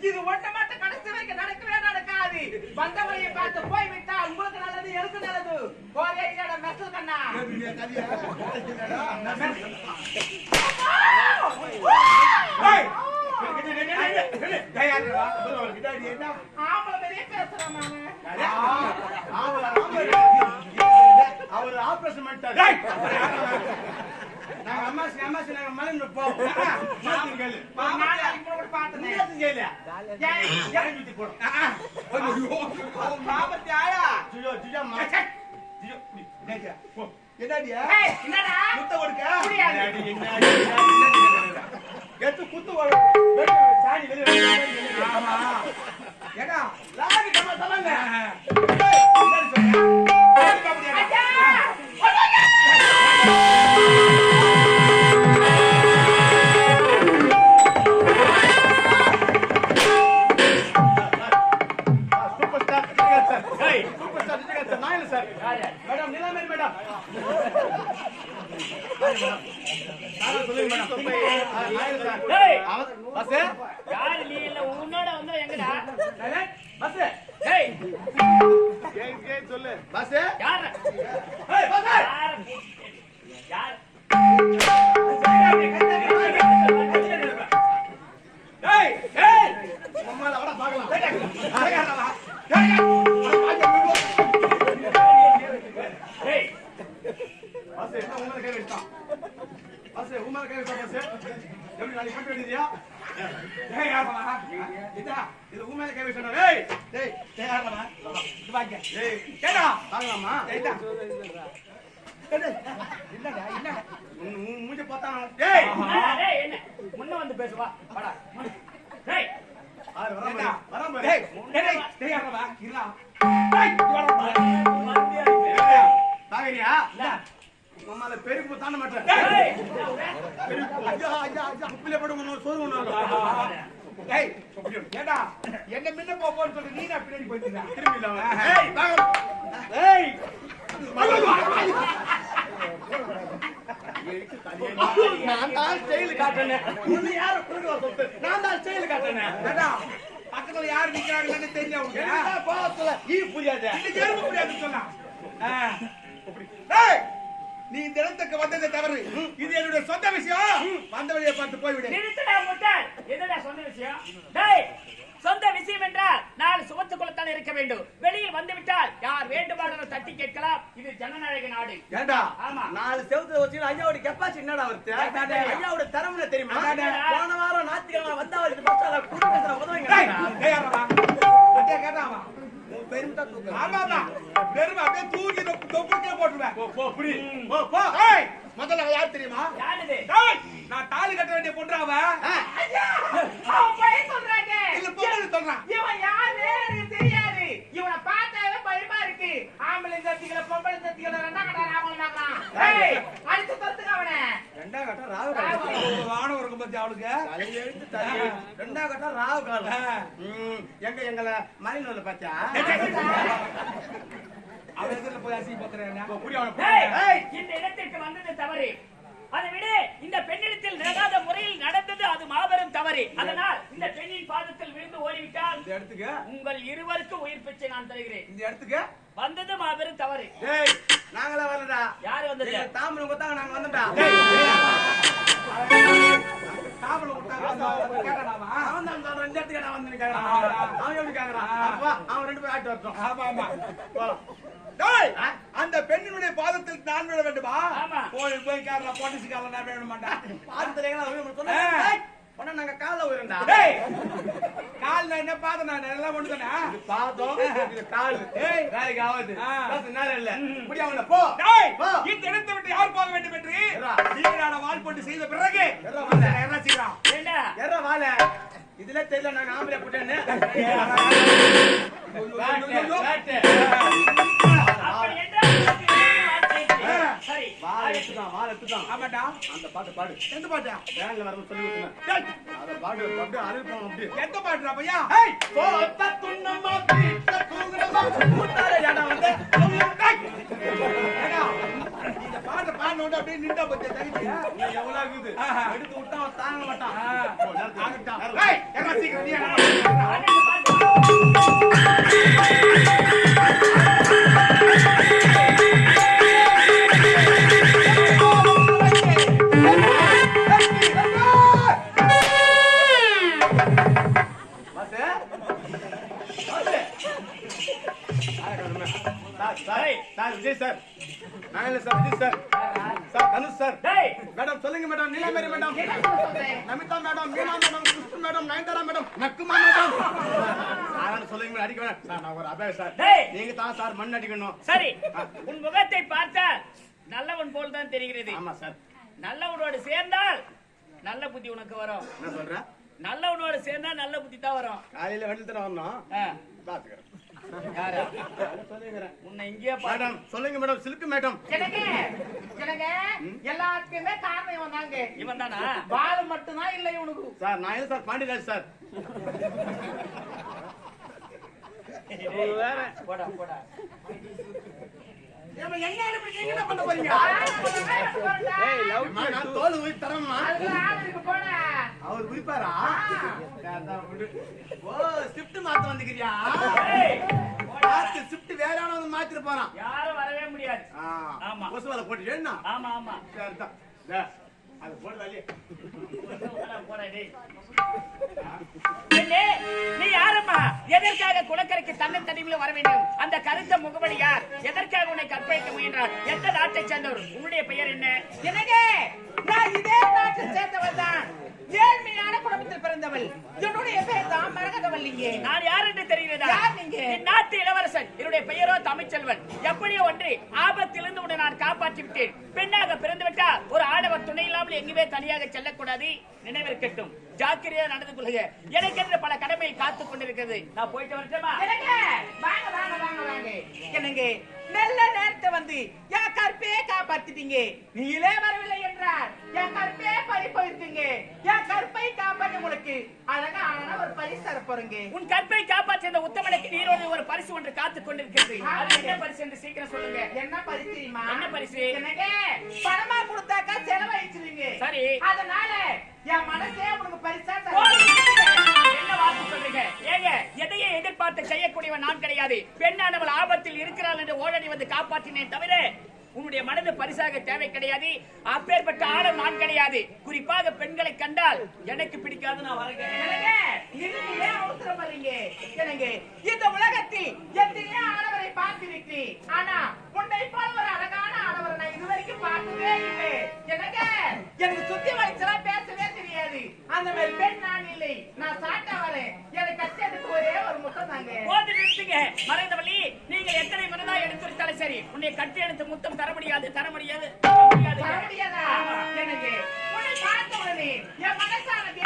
இது ஒண்ணு மட்டும் கடைசி வரைக்கும் நடக்கவே நடக்காது. வந்த வழியை பார்த்து போய் விட்டா உங்களுக்கு நல்லது எனக்கு நல்லது. இட மெசல் கண்ணா. அவர் ஆபரேஷன் பண்ணிட்டாரு நாங்க அம்மாசி அம்மாசி நாங்க போவோம் என்னடியா? என்னடா முத்த கொடுக்க? முடியாது. என்னடி, என்னடி, குத்து. வெட்டு, சாணி. ஏடா, நான் இல்ல சார் மேடம் நிலாமேரி மேடம். யாரு நீ இல்ல? உன்னோட வந்தா எங்கடா? பஸ். ஏய். சொல்லு. பஸ். யார் ஏய் பஸ். யார் யார் பஸ் உங்களை கை பஸ் எப்படி நாளைக்கு கட்ட வேண்டியதியா ஏய், யாரா? இதா, இது உங்களை கை வச்சா ஏய் டேய் டேய் யாரடா இது வாங்க. ஏய் ஏடா, வாங்கலாமா ஏய்டா. என்னடா, என்னடா? உன் மூஞ்ச பார்த்தா டேய் டேய் என்ன முன்ன வந்து பேசுவா வாடா டேய் ஆறு வர ஏண்டா? வர பாரு டேய், டேய், டேய், டேய், யாரா? இருடா. டேய், இங்க வாடா. மந்தியா இருக்கு. உம்மால பெருக்கு தாண்ட மாட்டேன். ஏய்! ஐயா ஐயா ஐயா உப்பில போடு உங்க சோறு ஒண்ணு என்ன முன்ன போன்னு சொல்லி நீ தான் பின்னாடி போயிட்டீங்க. திரும்பி இல்லாம. ஏய் நான் தான் ஸ்டைல் காட்டுறேன். உன்னை யாரும் கொண்டு வர சொத்து? நான் தான் ஸ்டைல் காட்டுறேன். ஏண்டா, பக்கத்துல யார் நிக்கிறாங்கன்னு தெரிஞ்சா உனக்கு? பாத்துல ஈ புரியாத. இன்னைக்கு எறும்பு முடியாது சொன்னா. ஆ. நீ இந்த இடத்துக்கு வந்தது தவறு. இது என்னுடைய சொந்த விஷயம். வந்த வழியை பார்த்து போய்விடு. நிறுத்தடா முட்டாள். என்னடா சொந்த விஷயம்? டேய் சொந்த விஷயம் என்றால் நான் சுமத்து குலத்தான் இருக்க வேண்டும். வெளியில் வந்து விட்டால் யார் வேண்டுமானாலும் தட்டி கேட்கலாம். இது ஜனநாயக நாடு. ஏண்டா? ஆமா. நாலு செவத்துல வச்சு ஐயாவோட கெப்பாசிட்டி என்னடா வருது. ஐயாவோட என்ன தெரியுமா. போன வாரம் ஞாயிற்றுக்கிழமை வந்தா அவருக்கு பஸ்ஸால குடும்பத்துல உதவுங்க? உன் பெருமை. வெறும் அப்படியே தூக்கி தொப்புக்கே போட்டுருவேன். போ போ புடி போ போ. ஏய், முதல்ல அவ யார் தெரியுமா? யார் இது? டேய், நான் தாலி கட்ட வேண்டிய பொண்ணு அவ ஐயா! அவன் பொய் சொல்றாங்க. இல்ல பொண்ணு சொல்றான். பொம்பளை சத்திகளை ரெண்டா கடா ராமன் பார்க்கலாம் ஏய் அடிச்சு தத்துக்க அவனை ரெண்டா கட்டா ராவு ஒரு வானம் இருக்கும் பத்தி அவளுக்கு? தலை எழுத்து தலை எழுத்து. ரெண்டா கட்டா ராவு காலம். ஆ. ம், எங்க எங்களை மலைநூல்ல பாத்தியா? அவன் எதிரில் போய் அசிங்க பார்த்துறேன் போ, புடி அவனை டேய், புடி. ஏய். இந்த இடத்திற்கு வந்தது தவறு. அதை விட இந்த பெண்ணிடத்தில் முறையில் நடந்தது அது மாபெரும் தவறு. அதனால் இந்த பெண்ணின் பாதத்தில் விழுந்து ஓடிவிட்டால் இந்த இடத்துக்கு? உங்கள் இருவருக்கும் உயிர் பிச்சை நான் தருகிறேன். இந்த இடத்துக்கு? வந்தது மாபெரும் தவறு டேய் நாங்களா வரலடா யாரு வந்தது எங்க தாம்பரம் கொடுத்தாங்க நாங்க வந்துட்டா காவல விட்டாங்க கேட்டானாமா அவன் தான் சொல்றான், இந்த இடத்துக்கு நான் வந்து கேக்குறான். அவன் எப்படி கேக்குறான்? அப்பா, அவன் ரெண்டு பேரும் ஆட்டு வரட்டும். ஆமா ஆமா போலாம். டேய் அந்த பெண்ணினுடைய பாதத்தில் நான் விட வேண்டுமா ஆமா. போய் போய் காரண போலீஸ் காரணம் நான் விட மாட்டேன் பாத்து தெரியுங்களா? அவன் இப்படி சொன்னா, ஆ. டேய், உடனே நாங்க கால்ல உயிரண்டா. கால் நான் என்ன பாதம் நான் எல்லாம் ஒண்ணு தானே இது பாதம், இது காலு. ஏய். வேலைக்கு ஆகாது. ஆ. பேச நேரம் இல்ல. புடி அவனை, போ. டேய் போ. இந்த இடத்தை விட்டு யார் போக வேண்டும் என்று. நீங்களான போட்டு செய்த பிறகு. என்ன செய்யலாம் ஏண்டா ஏறா வாழை. இதுல தெரியல நாங்க ஆம்பளை புட்டேன்னு. வாழை எடுத்துட்டான் வாழை எடுத்துட்டான் ஆமாடா. அந்த பாட்டு பாடு. எந்த பாட்டா? வேன்ல சொல்லி அதை பாடு அப்படியே அழுப்போம் அப்படியே. எந்த பாட்டுடா பையா? ஏய் போத்த துண்ணமா பீத்த கூகுறமா முட்டாள யாடா வந்து? டேய், ஏடா, இந்த பாட்டை அப்படியே நின்றா நீ எவ்வளவு இருக்குது. எடுத்து விட்டா தாங்க மாட்டான். ஏய், சீக்கிரம் நீ என்ன madam. Namitha madam Meena madam Krishnan madam Nayanthara madam நக்குமா madam. சொல்லுங்க அடிக்க வேணாம். சார் நான் ஒரு அபய சார். டேய். நீங்க தான் சார் மண் அடிக்கணும். சரி உன் முகத்தை பார்த்தால் நல்லவன் போல் தான் தெரிகிறது. ஆமா சார். நல்லவனோடு சேர்ந்தால் நல்ல புத்தி உனக்கு வரும். என்ன சொல்ற? நல்லவனோடு சேர்ந்தா நல்ல புத்தி தான் வரும். காலையில வெளியில வரணும் பாத்துக்கிறேன். உன்னை இங்கேயே பாரு. மேடம் சொல்லுங்க மேடம் சிலுக்கு மேடம். எனக்கு எனக்கு எல்லாத்துக்குமே காரணம் இவன் தாங்க. இவன் தானா? பால் மட்டும்தான் இல்லை இவனுக்கு. சார் நான் இல்ல சார்? பாண்டியராஜ் சார். போடா போடா. ஏம்மா, என்ன பண்ண போறீங்க? தோல் அவர் உயிர்ப்பாரா ஓ ஷிஃப்ட் மாத்த வந்துக்கிறியா. ஷிஃப்ட் வேற வந்து மாத்திட்டு போறான். யாரும் வரவே முடியாது. ஆமா. கொசு வலை போட்டு என்ன? ஆமா ஆமா. சரிதான் அது போடு வேலையே போடா, போடா, டேய். பெண்ணே, நீ யாரம்மா? எதற்காக குளக்கரைக்கு தன்னை தனிமையில் வர வேண்டும்? அந்த கருத்த முகமடி யார்? எதற்காக உன்னை கற்பழிக்க முயன்றார்? எந்த நாட்டை சேர்ந்தவர்? உன்னுடைய பெயர் என்ன? எனக்கு நான் இதே நாட்டை சேர்ந்தவள் தான் ஏழ்மையான குடும்பத்தில் பிறந்தவள். என்னுடைய பேர் தான் மரகதவல்லிங்க நான் யார் என்று தெரிகிறதா? நீங்க? நாட்டு இளவரசன். என்னுடைய பெயரோ தமிழ்ச்செல்வன். எப்படியோ ஒன்று ஆபத்திலிருந்து உன்னை நான் காப்பாற்றி விட்டேன். பெண்ணாக பிறந்து விட்டா ஒரு ஆடவர் துணை இல்லாமல் எங்குமே தனியாக செல்லக்கூடாது. நினைவிருக்கட்டும் ஜாக்கிரதையா நடந்து கொள்ளுங்க. எனக்கென்று பல கடமை காத்துக் கொண்டிருக்கிறது. நான் போயிட்டு வரட்டுமா? எனக்கு வாங்க வாங்க வாங்க வாங்க. என்னங்க? நல்ல நேரத்தை வந்து கற்பே காப்பாத்திட்டீங்க. நீங்களே வரவில்லை என்றார். என் கற்பே பறி போயிருக்கீங்க. என் கற்பை காப்பாற்ற உங்களுக்கு அழகான ஒரு பரிசு தர போறீங்க உன் கற்பை காப்பாற்ற இந்த உத்தமனுக்கு நீரோடு ஒரு பரிசு ஒன்று காத்துக் கொண்டிருக்கிறது அது என்ன பரிசு என்று சீக்கிரம் சொல்லுங்க. என்ன பரிசு தெரியுமா? என்ன பரிசு? எனக்கு பணமா கொடுத்தாக்கா செலவழிச்சிருவீங்க. சரி. அதனால என் மனசே உனக்கு பரிசா என்ன வார்த்தை சொல்றீங்க? ஏங்க எதையே எதிர்பார்த்து செய்யக்கூடியவன் நான் கிடையாது. பெண்ணானவள் ஆபத்தில் இருக்கிறாள் என்று ஓடடி வந்து காப்பாற்றினேன் தவிர உன்னுடைய மனது பரிசாக தேவை கிடையாது. அப்பேற்பட்ட ஆளும் நான் கிடையாது. குறிப்பாக பெண்களை கண்டால் எனக்கு பிடிக்காது நான் வரேன் இந்த உலகத்தில் எத்தனையோ ஆடவரை பார்த்திருக்கிறேன். ஆனா உன்னை போல ஒரு அழகான ஆடவரை நான் இதுவரைக்கும் பார்த்ததே இல்லை. எனக்கு எனக்கு சுத்தி தெரியாது அந்த மாதிரி பெண் நான் இல்லை நான் சாட்டா வரேன் எனக்கு கஷ்டத்துக்கு ஒரே ஒரு முத்தம் தாங்க. போது நிறுத்துங்க. மறைந்தவழி நீங்கள் எத்தனை மனதா எடுத்துவிட்டாலும் சரி உன்னை கட்டி எடுத்து முத்தம் தர முடியாது தர முடியாது தர முடியாது. எனக்கு உன்னை பார்த்த உடனே என் மனசானது